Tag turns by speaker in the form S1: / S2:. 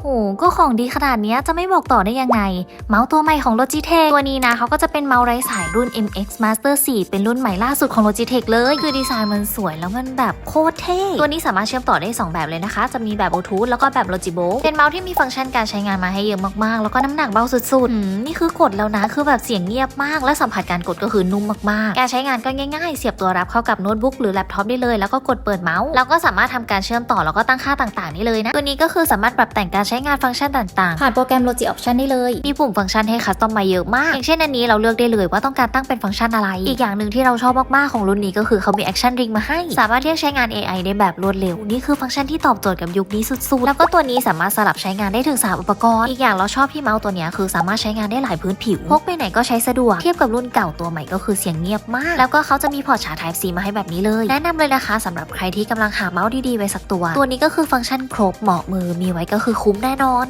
S1: โหก็ของดีขนาดนี้จะไม่บอกต่อได้ยังไง เมาส์ตัวใหม่ของ Logitech ตัวนี้นะเขาก็จะเป็นเมาส์ไร้สายรุ่น MX Master 4 เป็นรุ่นใหม่ล่าสุดของ Logitech เลย คือดีไซน์มันสวยแล้วมันแบบโคตรเท่ ตัวนี้สามารถเชื่อมต่อได้ 2 แบบเลยนะคะ จะมีแบบ Bluetooth แล้วก็แบบ Logibo เป็นเมาส์ที่มีฟังก์ชันการใช้งานมาให้เยอะมากๆ แล้วก็น้ำหนักเบาสุดๆ นี่คือกดแล้วนะ คือแบบเสียงเงียบมาก และสัมผัสการกดก็คือนุ่มมากๆ การใช้งานก็ง่ายๆ เสียบตัวรับเข้ากับโน้ตบุ๊กหรือแล็ปท็อปได้เลย แล้วก็กดเปิดเมาส์แล้วก็สามารถทำการเชื่อมต่อแล้วก็ตั้งค่าต่าง ๆ ได้เลยนะตัวนี้ก็คือสามารถปรับแต่งการใช้งานฟังก์ชันต่างๆ ผ่านโปรแกรม Logi Option ได้เลย มีปุ่มฟังก์ชันให้คัสตอมมาเยอะมาก อย่างเช่นอันนี้เราเลือกได้เลยว่าต้องการตั้งเป็นฟังก์ชันอะไร อีกอย่างหนึ่งที่เราชอบมาก ๆ ของรุ่นนี้ก็คือเขามี Action Ring มาให้ สามารถเรียกใช้งาน AI ได้แบบรวดเร็ว นี่คือฟังก์ชันที่ตอบโจทย์กับยุคนี้สุด ๆ แล้วก็ตัวนี้สามารถสลับใช้งานได้ถึง3อุปกรณ์ อีกอย่างเราชอบที่เมาส์ตัวเนี้ยคือสามารถใช้งานได้หลายพื้นผิว พกไปไหนก็ใช้สะดวก เทียบกับรุ่นเก่าตัวใหม่ก็คือเสียงเงียบมาก แล้วก็เขาจะมีพอร์ตชาร์จ Type C มาให้แบบนี้เลย แนะนำเลยนะคะสำหรับใครที่กำลังหาเมาส์ดีๆไว้สักตัว ตัวนี้ก็คือฟังก์ชันครบเหมาะมือมีไว้ก็คือคุ้มแน่นอน